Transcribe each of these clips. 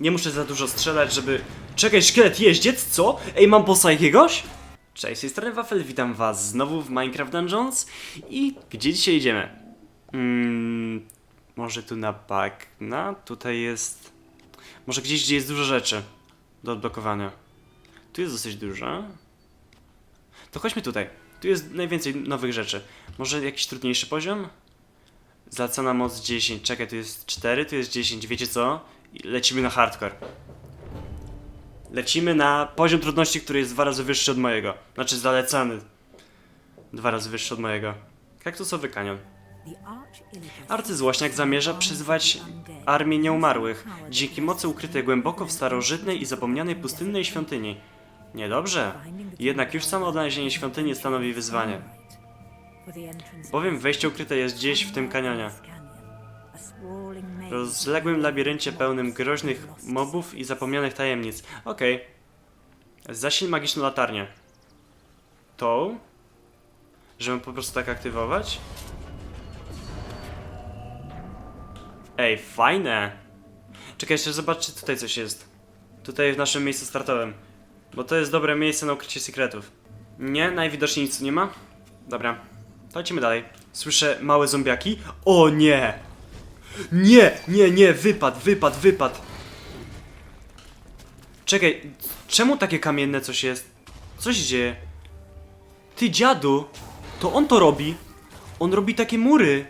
Nie muszę za dużo strzelać, żeby... Czekaj, szkielet jeździec, co? Ej, mam bossa jakiegoś? Cześć, z tej strony Wafel, witam was znowu w Minecraft Dungeons i gdzie dzisiaj idziemy? Mm, może tu na bagna? Tutaj jest... Może gdzieś, gdzie jest dużo rzeczy do odblokowania. Tu jest dosyć dużo. To chodźmy tutaj. Tu jest najwięcej nowych rzeczy. Może jakiś trudniejszy poziom? Zlecona moc 10. Czekaj, tu jest 4, tu jest 10. Wiecie co? Lecimy na hardcore. Lecimy na poziom trudności, który jest dwa razy wyższy od mojego. Znaczy zalecany. Dwa razy wyższy od mojego. Kaktusowy kanion. Arcyzłośniak zamierza przyzwać armię nieumarłych, dzięki mocy ukrytej głęboko w starożytnej i zapomnianej pustynnej świątyni. Niedobrze, jednak już samo odnalezienie świątyni stanowi wyzwanie. Bowiem wejście ukryte jest gdzieś w tym kanionie. Rozległym labiryncie pełnym groźnych mobów i zapomnianych tajemnic. Okej. Zasil magiczną latarnię. Tą? Żeby po prostu tak aktywować? Ej, fajne! Czekaj, jeszcze zobacz, czy tutaj coś jest. Tutaj w naszym miejscu startowym. Bo to jest dobre miejsce na ukrycie sekretów. Nie, najwidoczniej nic tu nie ma. Dobra, to dalej. Słyszę małe zombiaki. O nie! Nie, nie, nie, wypad, wypad, wypad. Czekaj, czemu takie kamienne coś jest? Co się dzieje? Ty dziadu, to on to robi. On robi takie mury.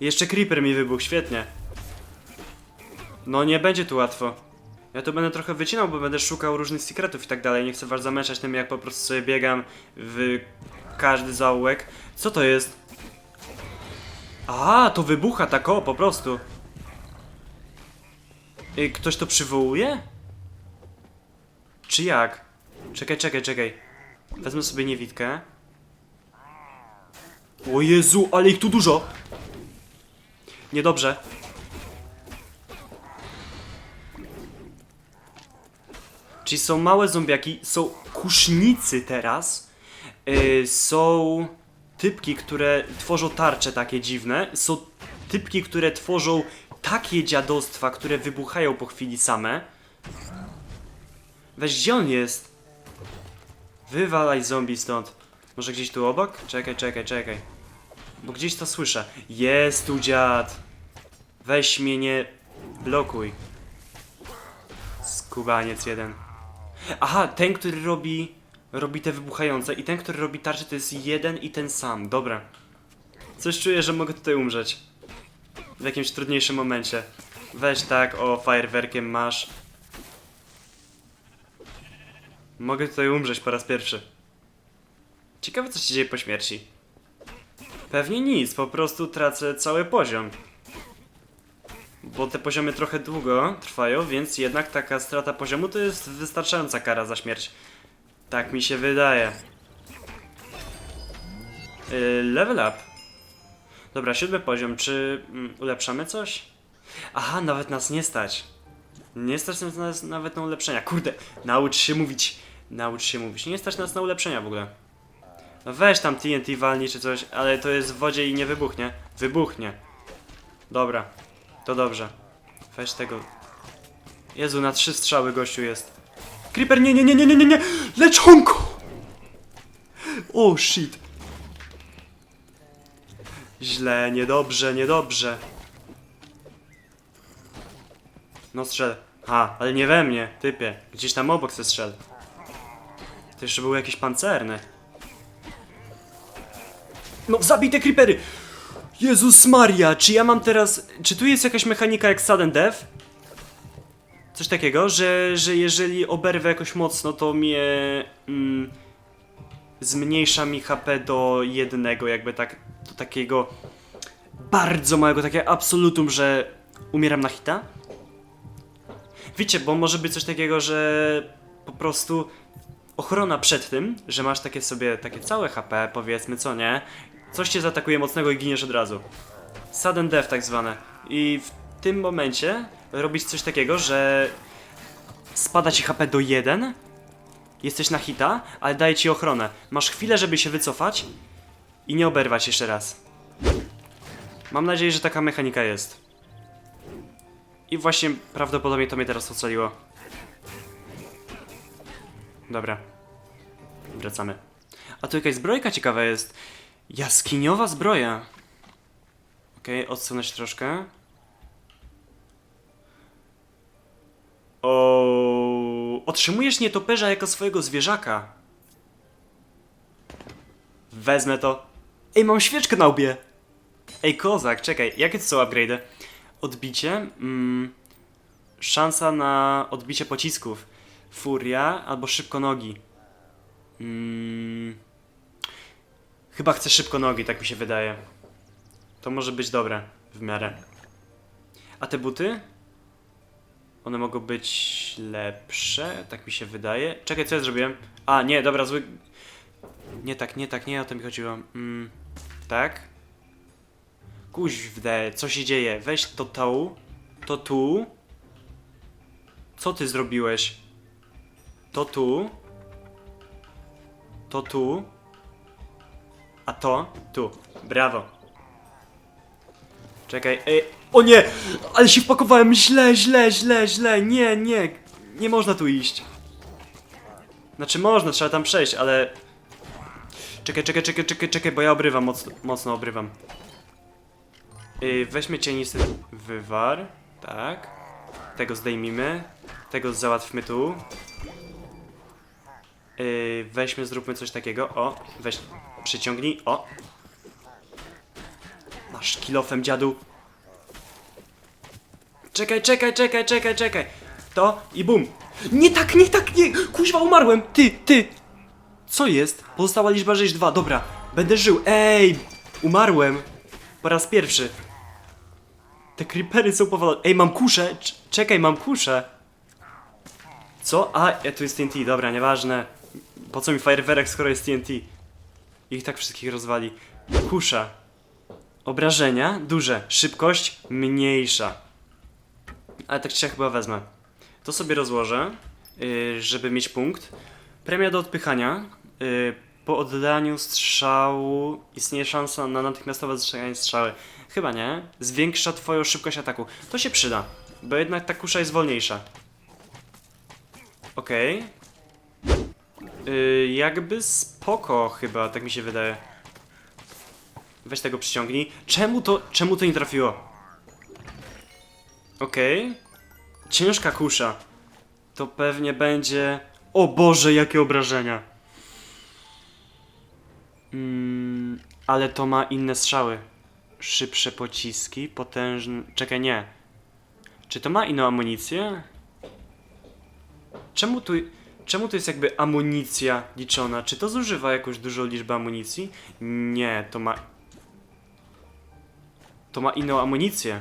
Jeszcze creeper mi wybuchł, świetnie. No nie będzie tu łatwo. Ja to będę trochę wycinał, bo będę szukał różnych sekretów i tak dalej. Nie chcę was zamęczać tym, jak po prostu sobie biegam w każdy zaułek. Co to jest? A, to wybucha tak o, po prostu. Ej, ktoś to przywołuje? Czy jak? Czekaj, czekaj, czekaj. Wezmę sobie niewidkę. O Jezu, ale ich tu dużo! Niedobrze. Czyli są małe zombiaki, są kusznicy teraz, yy, są typki, które tworzą tarcze takie dziwne, są typki, które tworzą takie dziadostwa, które wybuchają po chwili same. Weź, gdzie on jest? Wywalaj zombie stąd. Może gdzieś tu obok? Czekaj, czekaj, czekaj. Bo gdzieś to słyszę. Jest tu dziad. Weź mnie nie blokuj. Skubaniec jeden. Aha, ten, który robi robi te wybuchające i ten, który robi tarcze to jest jeden i ten sam. Dobra. Coś czuję, że mogę tutaj umrzeć. W jakimś trudniejszym momencie. Weź tak, o, fajerwerkiem masz. Mogę tutaj umrzeć po raz pierwszy. Ciekawe, co się dzieje po śmierci. Pewnie nic, po prostu tracę cały poziom. Bo te poziomy trochę długo trwają, więc jednak taka strata poziomu to jest wystarczająca kara za śmierć. Tak mi się wydaje. Yy, level up. Dobra, siódmy poziom. Czy mm, ulepszamy coś? Aha, nawet nas nie stać. Nie stać nas nawet na ulepszenia. Kurde, naucz się mówić. Naucz się mówić. Nie stać nas na ulepszenia w ogóle. No weź tam TNT walni czy coś, ale to jest w wodzie i nie wybuchnie. Wybuchnie. Dobra, to dobrze. Weź tego. Jezu, na trzy strzały gościu jest. Creeper, nie, nie, nie, nie, nie, nie, nie! Leczonko! O, shit. Źle, niedobrze, niedobrze. No strzel. A, ale nie we mnie, typie. Gdzieś tam obok se strzel. To jeszcze był jakiś pancerny. No, zabite creepery! Jezus Maria, czy ja mam teraz... Czy tu jest jakaś mechanika jak sudden death? Coś takiego, że, że jeżeli oberwę jakoś mocno, to mnie... Mm, zmniejsza mi HP do jednego, jakby tak... Do takiego... Bardzo małego, takie absolutum, że umieram na hita? Wiecie, bo może być coś takiego, że po prostu ochrona przed tym, że masz takie sobie, takie całe HP, powiedzmy, co nie, coś cię zaatakuje mocnego i giniesz od razu. Sudden death tak zwane. I w tym momencie robić coś takiego, że spada ci HP do 1, jesteś na hita, ale daje ci ochronę. Masz chwilę, żeby się wycofać i nie oberwać jeszcze raz. Mam nadzieję, że taka mechanika jest. I właśnie prawdopodobnie to mnie teraz ocaliło. Dobra. Wracamy. A tu jakaś zbrojka ciekawa jest. Jaskiniowa zbroja. Okej, odsunąć troszkę. Otrzymujesz nietoperza jako swojego zwierzaka. Wezmę to. Ej, mam świeczkę na łbie. Ej, kozak, czekaj, jakie to są upgrade'y? Odbicie, mm, szansa na odbicie pocisków, furia albo szybko nogi. Mm, chyba chcę szybko nogi, tak mi się wydaje. To może być dobre w miarę. A te buty? One mogą być lepsze, tak mi się wydaje. Czekaj, co ja zrobiłem? A, nie, dobra, zły... Nie tak, nie tak, nie o to mi chodziło. Mm, tak? Kuźwde, co się dzieje? Weź to tu, to tu. Co ty zrobiłeś? To tu. To tu. A to tu. Brawo. Czekaj, ej. O nie! Ale się wpakowałem źle, źle, źle, źle. Nie, nie. Nie można tu iść. Znaczy można, trzeba tam przejść, ale... Czekaj, czekaj, czekaj, czekaj, czekaj, bo ja obrywam, mocno, mocno obrywam. Yy, weźmy cienisty wywar, tak. Tego zdejmijmy. Tego załatwmy tu. Yy, weźmy, zróbmy coś takiego. O, weź, przyciągnij. O. Masz kilofem, dziadu. Czekaj, czekaj, czekaj, czekaj, czekaj. To i bum. Nie tak, nie tak, nie. Kuźwa, umarłem. Ty, ty. Co jest? Pozostała liczba 2. Dobra, będę żył. Ej, umarłem. Po raz pierwszy. Te creepery są powalone. Ej, mam kuszę. Cz- czekaj, mam kuszę. Co? A, ja, tu jest TNT. Dobra, nieważne. Po co mi fajerwerek, skoro jest TNT? Ich tak wszystkich rozwali. Kusza. Obrażenia duże. Szybkość mniejsza. Ale tak czy chyba wezmę. To sobie rozłożę, yy, żeby mieć punkt. Premia do odpychania. Yy, po oddaniu strzału istnieje szansa na natychmiastowe zastrzelanie strzały. Chyba nie. Zwiększa twoją szybkość ataku. To się przyda, bo jednak ta kusza jest wolniejsza. Okej. Yy, jakby spoko chyba, tak mi się wydaje. Weź tego przyciągnij. Czemu to, czemu to nie trafiło? Okej. Ciężka kusza. To pewnie będzie... O Boże, jakie obrażenia. Mm, ale to ma inne strzały. Szybsze pociski, potężne... Czekaj, nie. Czy to ma inną amunicję? Czemu tu... Czemu tu jest jakby amunicja liczona? Czy to zużywa jakąś dużą liczbę amunicji? Nie, to ma... To ma inną amunicję.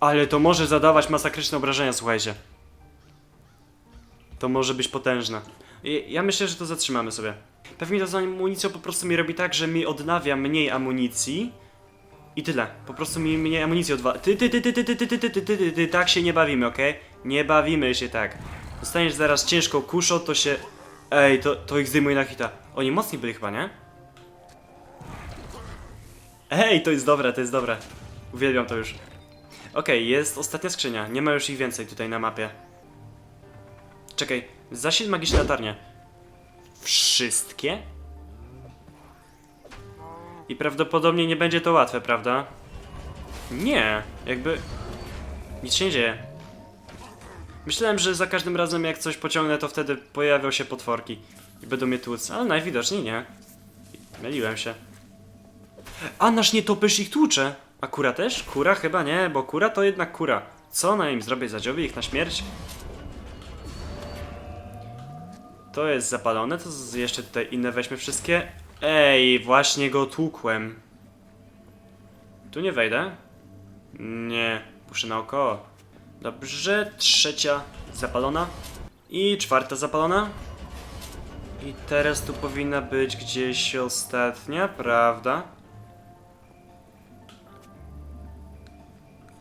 Ale to może zadawać masakryczne obrażenia, słuchajcie. To może być potężne. I ja myślę, że to zatrzymamy sobie. Pewnie to z amunicją po prostu mi robi tak, że mi odnawia mniej amunicji. I tyle. Po prostu mi mniej amunicji odwa... Ty, ty, ty, ty, ty, ty, ty, ty, ty, ty, ty, ty, ty, tak się nie bawimy, okej? Nie bawimy się tak. Dostaniesz zaraz ciężką kuszą, to się... Ej, to, to ich zdejmuje na hita. Oni mocni byli chyba, nie? Ej, to jest dobre, to jest dobre. Uwielbiam to już. Okej, jest ostatnia skrzynia. Nie ma już ich więcej tutaj na mapie. Czekaj, zasil magiczne latarnie. Wszystkie? I prawdopodobnie nie będzie to łatwe, prawda? Nie, jakby... Nic się nie dzieje. Myślałem, że za każdym razem jak coś pociągnę, to wtedy pojawią się potworki. I będą mnie tłuc, ale najwidoczniej nie. Myliłem się. A nasz nietoperz ich tłucze. A kura też? Kura chyba nie, bo kura to jednak kura. Co na im zrobię? Zadziobię ich na śmierć? To jest zapalone, to jeszcze tutaj inne weźmy wszystkie. Ej, właśnie go tłukłem. Tu nie wejdę? Nie, puszczę naokoło. Dobrze, trzecia zapalona. I czwarta zapalona. I teraz tu powinna być gdzieś ostatnia, prawda?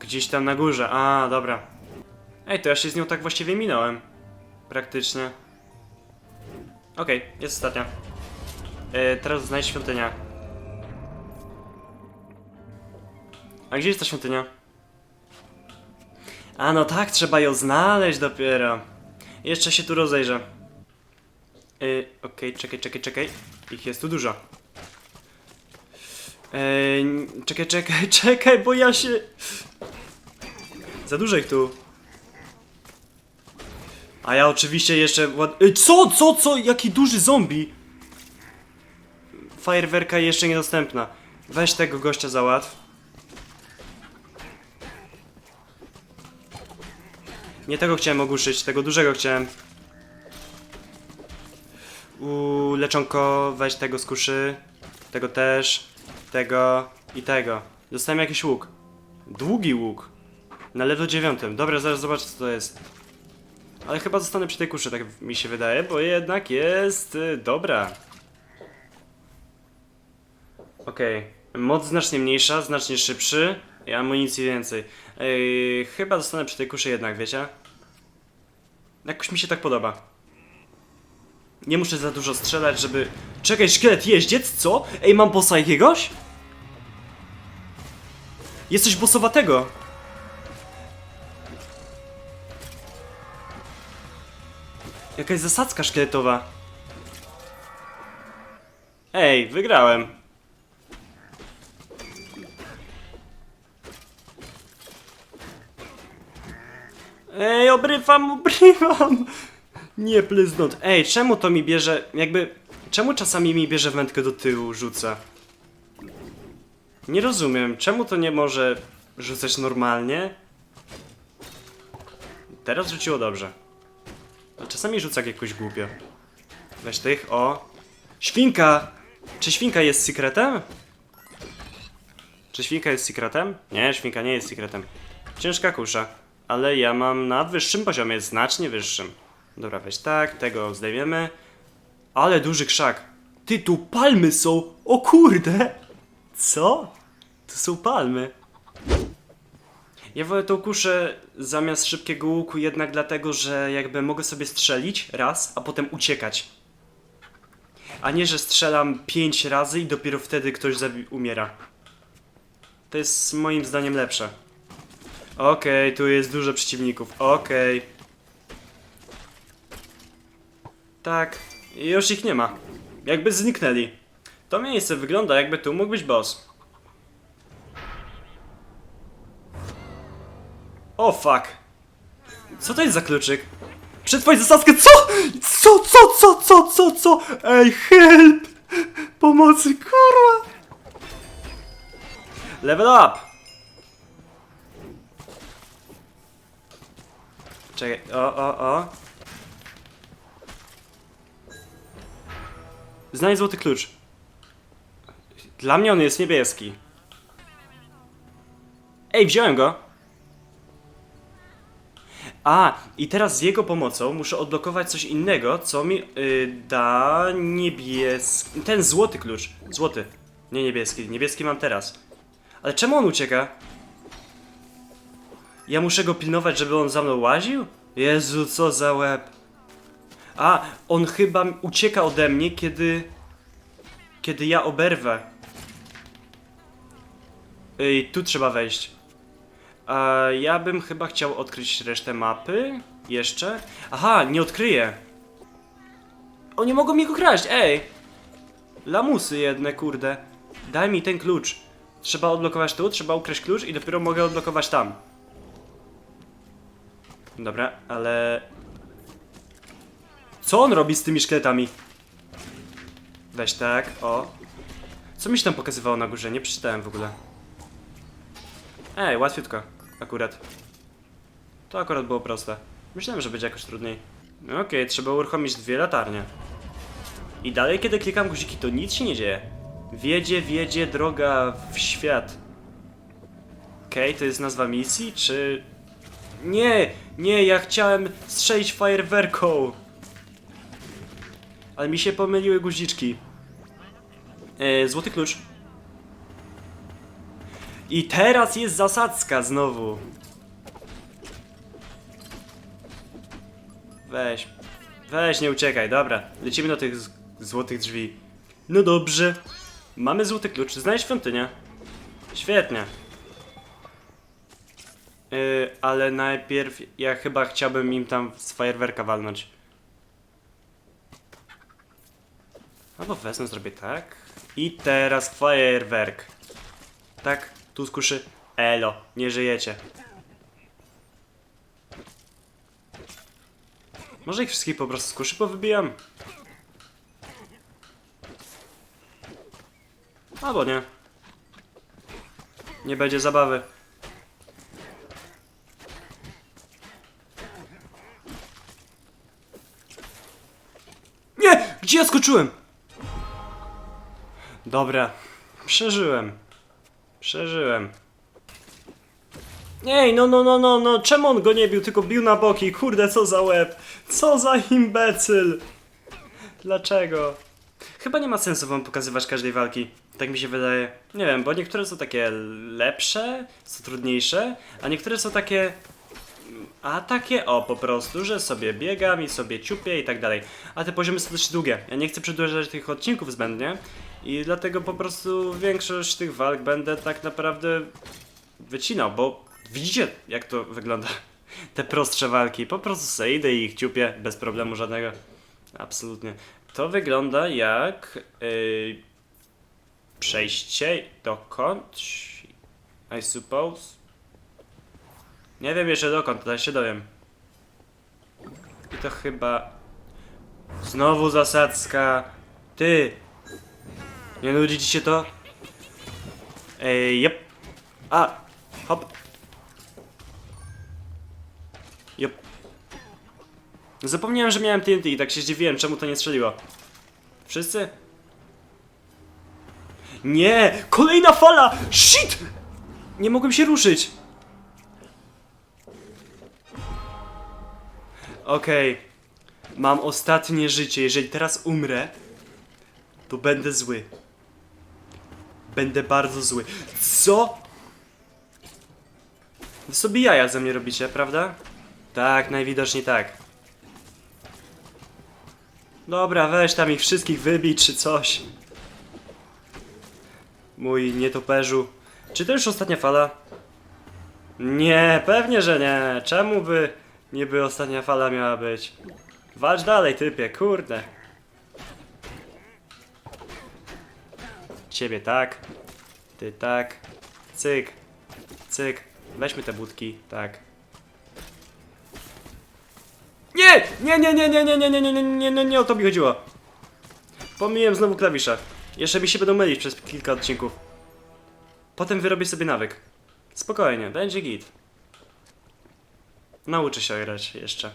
Gdzieś tam na górze. A, dobra. Ej, to ja się z nią tak właściwie minąłem. Praktycznie. Okej, jest ostatnia. E, teraz znajdź świątynia. A gdzie jest ta świątynia? A no tak, trzeba ją znaleźć dopiero. Jeszcze się tu rozejrzę. Yy, okej, czekaj, czekaj, czekaj. Ich jest tu dużo. Yy, czekaj, czekaj, czekaj, bo ja się... Za dużo ich tu. A ja oczywiście jeszcze co, co, co? Jaki duży zombie! Fajerwerka jeszcze niedostępna. Weź tego gościa załatw. Nie tego chciałem ogłuszyć, tego dużego chciałem. Uuu, leczonko, weź tego z kuszy. Tego też. Tego i tego. Dostałem jakiś łuk. Długi łuk. Na level 9. Dobra, zaraz zobaczę co to jest. Ale chyba zostanę przy tej kuszy, tak mi się wydaje, bo jednak jest y, dobra. Okej. Moc znacznie mniejsza, znacznie szybszy i amunicji więcej. Ej, chyba zostanę przy tej kuszy jednak, wiecie? Jakoś mi się tak podoba. Nie muszę za dużo strzelać, żeby... Czekaj, szkielet jeździec, co? Ej, mam bossa jakiegoś? Jest coś bossowatego. Jakaś zasadzka szkieletowa. Ej, wygrałem. Ej, obrywam, obrywam! Nie plyznąć. Ej, czemu to mi bierze, jakby... Czemu czasami mi bierze wędkę do tyłu, rzuca? Nie rozumiem, czemu to nie może rzucać normalnie? Teraz rzuciło dobrze. Ale czasami rzuca jakoś głupio. Weź tych, o. Świnka! Czy świnka jest sekretem? Czy świnka jest sekretem? Nie, świnka nie jest sekretem. Ciężka kusza. Ale ja mam na wyższym poziomie, znacznie wyższym. Dobra, weź tak, tego zdejmiemy. Ale duży krzak. Ty, tu palmy są! O kurde! Co? To są palmy. Ja wolę tą kuszę zamiast szybkiego łuku jednak dlatego, że jakby mogę sobie strzelić raz, a potem uciekać. A nie, że strzelam pięć razy i dopiero wtedy ktoś umiera. To jest moim zdaniem lepsze. Okej, tu jest dużo przeciwników. Okej. Tak, już ich nie ma. Jakby zniknęli. To miejsce wygląda jakby tu mógł być boss. O fuck. Co to jest za kluczyk? Przetwórz zasadzkę, co? Co, co, co, co, co, co? Ej, help! Pomocy, kurwa! Level up! Czekaj, o, o, o. Znajdź złoty klucz. Dla mnie on jest niebieski. Ej, wziąłem go! A, i teraz z jego pomocą muszę odblokować coś innego, co mi y, da niebieski... Ten złoty klucz. Złoty. Nie niebieski. Niebieski mam teraz. Ale czemu on ucieka? Ja muszę go pilnować, żeby on za mną łaził? Jezu, co za łeb. A, on chyba ucieka ode mnie, kiedy... Kiedy ja oberwę. Ej, tu trzeba wejść. Ja bym chyba chciał odkryć resztę mapy. Jeszcze. Aha, nie odkryję. O, nie mogą mi go kraść, ej! Lamusy jedne, kurde. Daj mi ten klucz. Trzeba odblokować tu, trzeba ukraść klucz i dopiero mogę odblokować tam. Dobra, ale... Co on robi z tymi szkieletami? Weź tak, o. Co mi się tam pokazywało na górze? Nie przeczytałem w ogóle. Ej, łatwiutko. Akurat. To akurat było proste. Myślałem, że będzie jakoś trudniej. No Okej, trzeba uruchomić dwie latarnie. I dalej, kiedy klikam guziki, to nic się nie dzieje. Wiedzie, wiedzie droga w świat. Okej, to jest nazwa misji, czy... Nie, nie, ja chciałem strzelić fajerwerką. Ale mi się pomyliły guziczki. E, złoty klucz. I teraz jest zasadzka znowu. Weź. Weź, nie uciekaj, dobra. Lecimy do tych złotych drzwi. No dobrze. Mamy złoty klucz. Znajdź świątynię. Świetnie. Yy, ale najpierw ja chyba chciałbym im tam z fajerwerka walnąć. Albo wezmę, zrobię tak. I teraz fajerwerk. Tak, tu skuszy. Elo, nie żyjecie. Może ich wszystkich po prostu z kuszy powybijam? Albo nie. Nie będzie zabawy. Nie! Gdzie ja skoczyłem? Dobra. Przeżyłem. Przeżyłem. Ej, no, no, no, no, no, czemu on go nie bił, tylko bił na boki? Kurde, co za łeb. Co za imbecyl. Dlaczego? Chyba nie ma sensu wam pokazywać każdej walki. Tak mi się wydaje. Nie wiem, bo niektóre są takie lepsze, są trudniejsze, a niektóre są takie a takie o po prostu, że sobie biegam i sobie ciupię i tak dalej. A te poziomy są dość długie. Ja nie chcę przedłużać tych odcinków zbędnie i dlatego po prostu większość tych walk będę tak naprawdę wycinał, bo widzicie jak to wygląda. Te prostsze walki. Po prostu sobie idę i ich ciupię bez problemu żadnego. Absolutnie. To wygląda jak yy, przejście dokąd? I suppose. Nie wiem jeszcze dokąd, ale się dowiem. I to chyba... Znowu zasadzka. Ty! Nie nudzi ci się to? Ej, jep. A! Hop. Jep. Zapomniałem, że miałem TNT i tak się zdziwiłem, czemu to nie strzeliło. Wszyscy? Nie! Kolejna fala! Shit! Nie mogłem się ruszyć! Okej. Mam ostatnie życie. Jeżeli teraz umrę, to będę zły. Będę bardzo zły. Co? Wy sobie jaja ze mnie robicie, prawda? Tak, najwidoczniej tak. Dobra, weź tam ich wszystkich wybij czy coś. Mój nietoperzu. Czy to już ostatnia fala? Nie, pewnie, że nie. Czemu by niby ostatnia fala miała być? Walcz dalej, typie, kurde. Ciebie tak. Ty tak. Cyk. Cyk. Weźmy te budki, tak. Nie! Nie, nie, nie, nie, nie, nie, nie, nie, nie, nie, nie, nie o to mi chodziło. Pomyliłem znowu klawisze. Jeszcze mi się będą mylić przez kilka odcinków. Potem wyrobię sobie nawyk. Spokojnie, będzie git. Nauczę się grać jeszcze.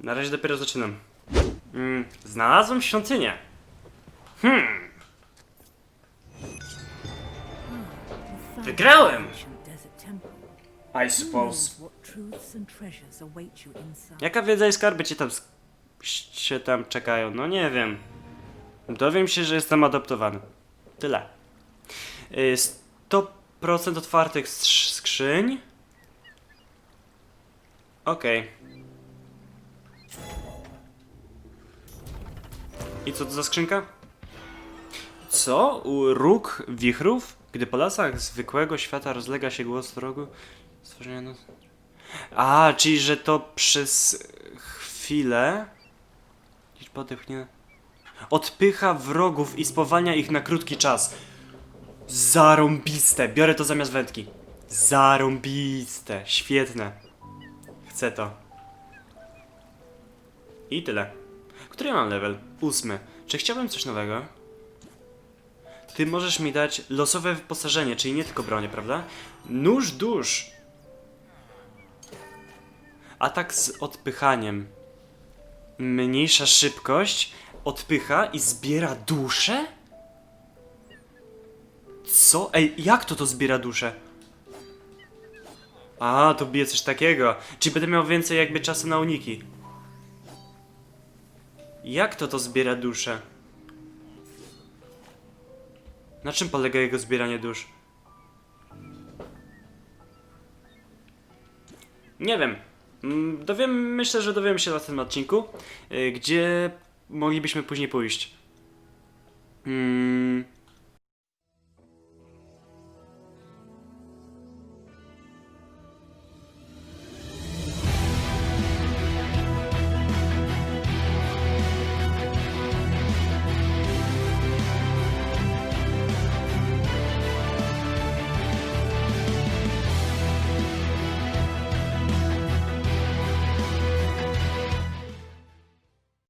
Na razie dopiero zaczynam. Mm, znalazłem świątynię. Hmm. Wygrałem! I suppose. Jaka wiedza i skarby cię tam, sk- się tam czekają? No nie wiem. Dowiem się, że jestem adoptowany. Tyle. Y, 100% otwartych strz- skrzyń. Okej. I co to za skrzynka? Co? U róg wichrów? Gdy po lasach zwykłego świata rozlega się głos drogu, stworzenia noc... A, czyli że to przez chwilę... Liczba odepchnie... Odpycha wrogów i spowalnia ich na krótki czas. Zarąbiste! Biorę to zamiast wędki. Zarąbiste! Świetne. Chcę to. I tyle. Który mam level? Ósmy. Czy chciałbym coś nowego? Ty możesz mi dać losowe wyposażenie, czyli nie tylko bronię, prawda? Nóż dusz. Atak z odpychaniem. Mniejsza szybkość, odpycha i zbiera duszę? Co? Ej, jak to to zbiera duszę? A, to bije coś takiego. Czyli będę miał więcej jakby czasu na uniki. Jak to to zbiera duszę? Na czym polega jego zbieranie dusz? Nie wiem. Mm, Dowiem, myślę, że dowiemy się na tym odcinku, y, gdzie moglibyśmy później pójść. Mm,